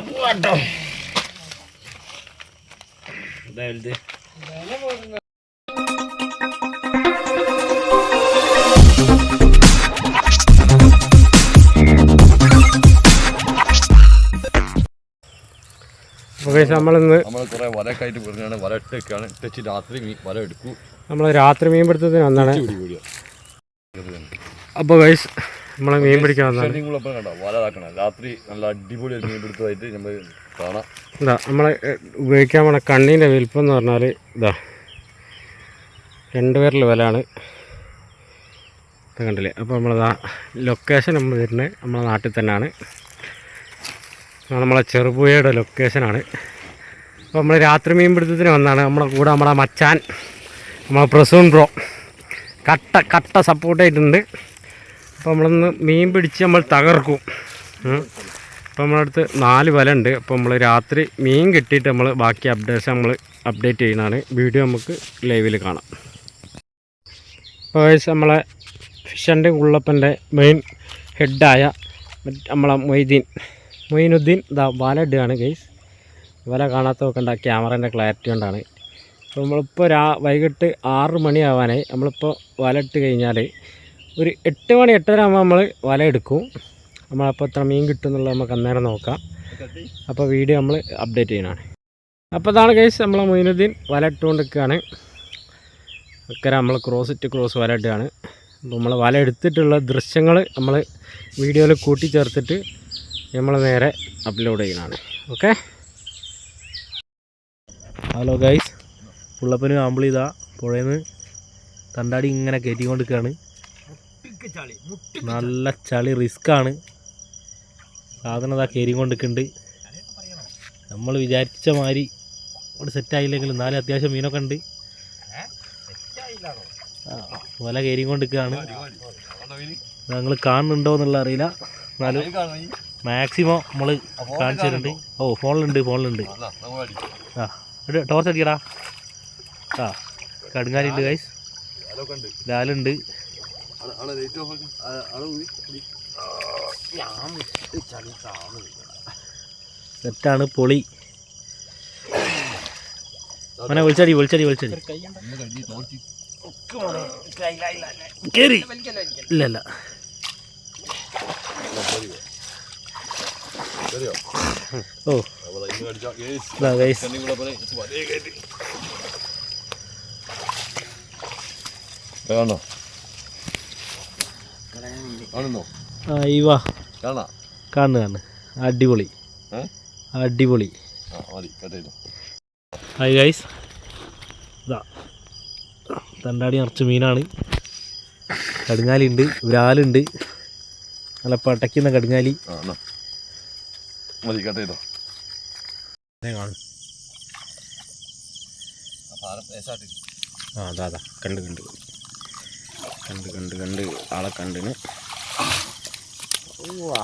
പോവാട്ടോ അപ്പോൾ നമ്മളിന്ന് നമ്മൾ കുറെ വലയൊക്കെ ആയിട്ട് പറഞ്ഞാണ് വല ഇട്ടൊക്കെയാണ് ഇട്ടച്ച് രാത്രി മീൻ വല എടുക്കൂ. നമ്മൾ രാത്രി മീൻ പിടുത്തത്തിന് വന്നാണ് അപ്പോൾ ഗൈസ് നമ്മൾ മീൻ പിടിക്കാൻ കണ്ടോ? വല രാത്രി നല്ല അടിപൊളി മീൻ പിടുത്തമായിട്ട് നമ്മൾ കാണാം. ഇതാ നമ്മളെ ഉപയോഗിക്കാൻ പോണ കണ്ണീന്റെ വലിപ്പം എന്ന് പറഞ്ഞാൽ ഇതാ. രണ്ട് പേരിൽ വിലയാണ് കണ്ടില്ലേ? അപ്പോൾ നമ്മളിതാ ലൊക്കേഷൻ നമ്മൾ വരുന്നത് നമ്മളെ നാട്ടിൽ തന്നെയാണ്. നമ്മളെ ചെറുപുഴയുടെ ലൊക്കേഷനാണ് അപ്പോൾ നമ്മൾ രാത്രി മീൻ പിടുത്തത്തിന് വന്നാണ്. നമ്മളെ കൂടെ നമ്മളെ മച്ചാൻ നമ്മളെ പ്രസൂൺ ബ്രോ. കട്ട കട്ട സപ്പോർട്ടായിട്ടുണ്ട് അപ്പോൾ നമ്മളൊന്ന് മീൻ പിടിച്ച് നമ്മൾ തകർക്കും. അപ്പോൾ നമ്മളടുത്ത് നാല് വല ഉണ്ട് അപ്പോൾ നമ്മൾ രാത്രി മീൻ കിട്ടിയിട്ട് നമ്മൾ ബാക്കി അപ്ഡേറ്റ്സ് നമ്മൾ അപ്ഡേറ്റ് ചെയ്യുന്നതാണ്. വീഡിയോ നമുക്ക് ലൈവിൽ കാണാം. അപ്പോൾ നമ്മളെ ഫിഷ് ആൻഡ് ഉള്ളപ്പന്റെ മെയിൻ ഹെഡായ നമ്മളെ മൊയ്തീൻ മൊയ്നുദ്ദീൻ ഇതാ വല ഇടുകയാണ് ഗൈസ് വല കാണാത്ത നോക്കണ്ട ക്യാമറേന്റെ ക്ലാരിറ്റി കൊണ്ടാണ്. അപ്പോൾ നമ്മളിപ്പോൾ രാ വൈകിട്ട് ആറ് മണിയാവാനായി നമ്മളിപ്പോൾ വല ഇട്ട് കഴിഞ്ഞാൽ ഒരു എട്ട് മണി എട്ടര ആകുമ്പോൾ നമ്മൾ വല എടുക്കും. നമ്മളപ്പോൾ എത്ര മീൻ കിട്ടും എന്നുള്ളത് നമുക്ക് അന്നേരം നോക്കാം. അപ്പോൾ വീഡിയോ നമ്മൾ അപ്ഡേറ്റ് ചെയ്യണമാണ് അപ്പോൾ അതാണ് കേസ് നമ്മൾ മൊയിനുദ്ദീൻ വല ഇട്ടുകൊണ്ടിരിക്കുകയാണ്. അക്കരെ നമ്മൾ ക്രോസ് ഇട്ട് ക്രോസ് വല ഇടുകയാണ്. അപ്പോൾ നമ്മൾ വല എടുത്തിട്ടുള്ള ദൃശ്യങ്ങൾ നമ്മൾ വീഡിയോയിൽ കൂട്ടിച്ചേർത്തിട്ട് നമ്മൾ നേരെ അപ്ലോഡ് ചെയ്യണമാണ് ഓക്കെ ഹലോ ഗൈസ് പുള്ളപ്പനും ആമ്പിളിതാ പുഴയിൽ നിന്ന് തണ്ടാടി ഇങ്ങനെ കയറ്റിക്കൊണ്ടിരിക്കുകയാണ്. നല്ല ചളി റിസ്ക് റിസ്ക്കാണ്. സാധനം അതാ കയറി കൊണ്ടിരിക്കുന്നുണ്ട് നമ്മൾ വിചാരിച്ച മാതിരി ഇവിടെ സെറ്റായില്ലെങ്കിലും നാല് അത്യാവശ്യം മീനൊക്കെ ഉണ്ട്. വല കയറി കൊണ്ടിരിക്കുകയാണ് ഞങ്ങൾ കാണുന്നുണ്ടോ എന്നുള്ള അറിയില്ല. എന്നാലും മാക്സിമം നമ്മൾ കാണിച്ചു തരുന്നുണ്ട് ഓ ഫോണിലുണ്ട് ഫോണിലുണ്ട്. ആ ടോർച്ച് അടിക്കടാ. ആ കടുങ്ങാലിണ്ട് ഗൈസ് ലാലുണ്ട് സെറ്റാണ് പൊളി. അവനെ വിളിച്ചടി വിളിച്ചടി വിളിച്ചടി. കേറി. ഇല്ല ഇല്ല. ഓ. ഗൈസ് കാണോ? അടിപൊളി. അടിപൊളി. ഹായ് ഗൈസ് ഇതാ. തണ്ടാടി നിറച്ച് മീനാണ്. കടുങ്ങാലിണ്ട് വിരാലുണ്ട് നല്ല പടയ്ക്കുന്ന കടുങ്ങാലി. ആ എന്നാ. മതി കട്ട് ചെയ്തോ ആ അതാ അതാ. കണ്ട് കണ്ട്. കണ്ട് കണ്ട് കണ്ട് ആളെ കണ്ടിന്. വാ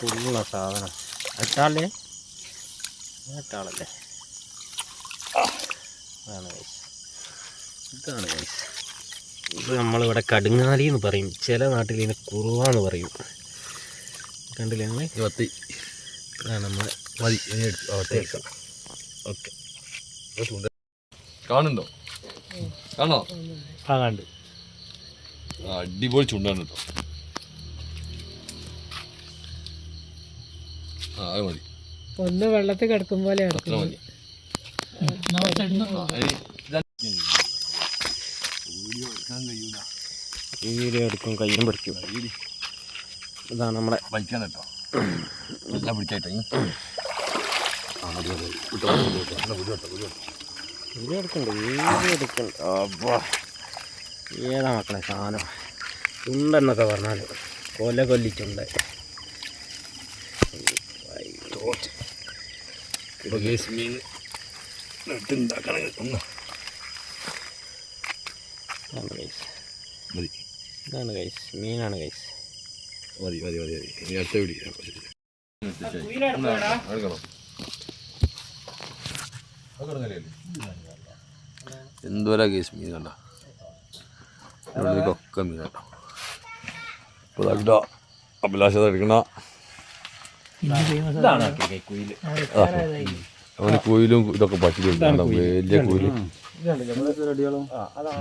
തുള്ള സാധനം. അതാണ് guys. ഇതാണ് guys. ഇത് നമ്മളിവിടെ കടുങ്ങാലി എന്ന് പറയും. ചില നാട്ടിൽ ഇതിന് കുറുവാന്ന് പറയും. കണ്ടില്ലേ നമ്മൾ ഇരുപത്തി. ഇതാണ് നമ്മളെ മതി ഓക്കെ. കാണുന്നുണ്ടോ? കാണോ ആ കണ്ട് അടിപൊളി ചുണ്ടാണ് കേട്ടോ. ആ അത് മതി. ഒന്ന് വെള്ളത്തിൽ കിടക്കും പോലെ അത്ര മതി. ഈ വീഡിയോ എടുക്കും കയ്യും പിടിക്കും. ഇതാണ് നമ്മളെ വലിക്കാൻ കേട്ടോ. എല്ലാം പിടിച്ചായിട്ടോ ആ മതി മതി വിട്ടോ വിട്ടോ വിട്ടോ വിട്ടോ വീഡിയോ എടുക്കണ്ട വീഡിയോ എടുക്കണ്ട. അബ്ബാ. ഏതാ മക്കളെ സാധനം? ഉണ്ടെന്നൊക്കെ പറഞ്ഞാൽ കൊല കൊല്ലിച്ചുണ്ട്. മീൻ ഒന്ന്. ഇതാണ് കൈസ് മതി. ഇതാണ് കൈസ് മീനാണ് കൈസ് മതി മതി മതി മതി. അടുത്ത വീട് എടുക്കണം. എന്തോരാ കേസ് മീൻ കണ്ട? ഒക്കെ മീൻ കണ്ടോ? അപ്പോൾ അഭിലാഷത എടുക്കണ. അവന് കോയിലും ഇതൊക്കെ പറ്റിയിട്ടുണ്ട്. വലിയ കോയിലും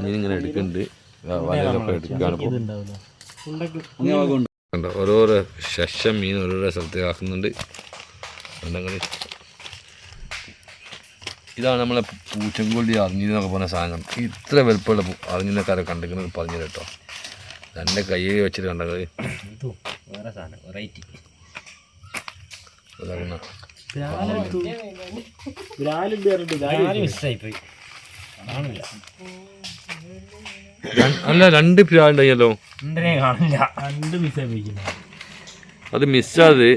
മീനിങ്ങനെ എടുക്കുന്നുണ്ട് വലയിലൊക്കെ എടുക്കുകയാണ് ഓരോരോ ശശം മീൻ ഓരോരോ സ്ഥലത്ത് ആക്കുന്നുണ്ട്. ഇതാണ് നമ്മളെ പൂച്ചൻകൊള്ളി അറിഞ്ഞെന്നൊക്കെ പറഞ്ഞ സാധനം. ഇത്ര വലുപ്പമുള്ള അറിഞ്ഞിനക്കാരെ കണ്ടിരിക്കുന്നത് പറഞ്ഞു കേട്ടോ. എന്റെ കയ്യിൽ വെച്ചിട്ട് കണ്ടത്. വേറെ സാധനം വെറൈറ്റി. അല്ല രണ്ട് പിരാണ്ടായല്ലോ കാണില്ല രണ്ട് മിസ്സായി അത് മിസ്സാത്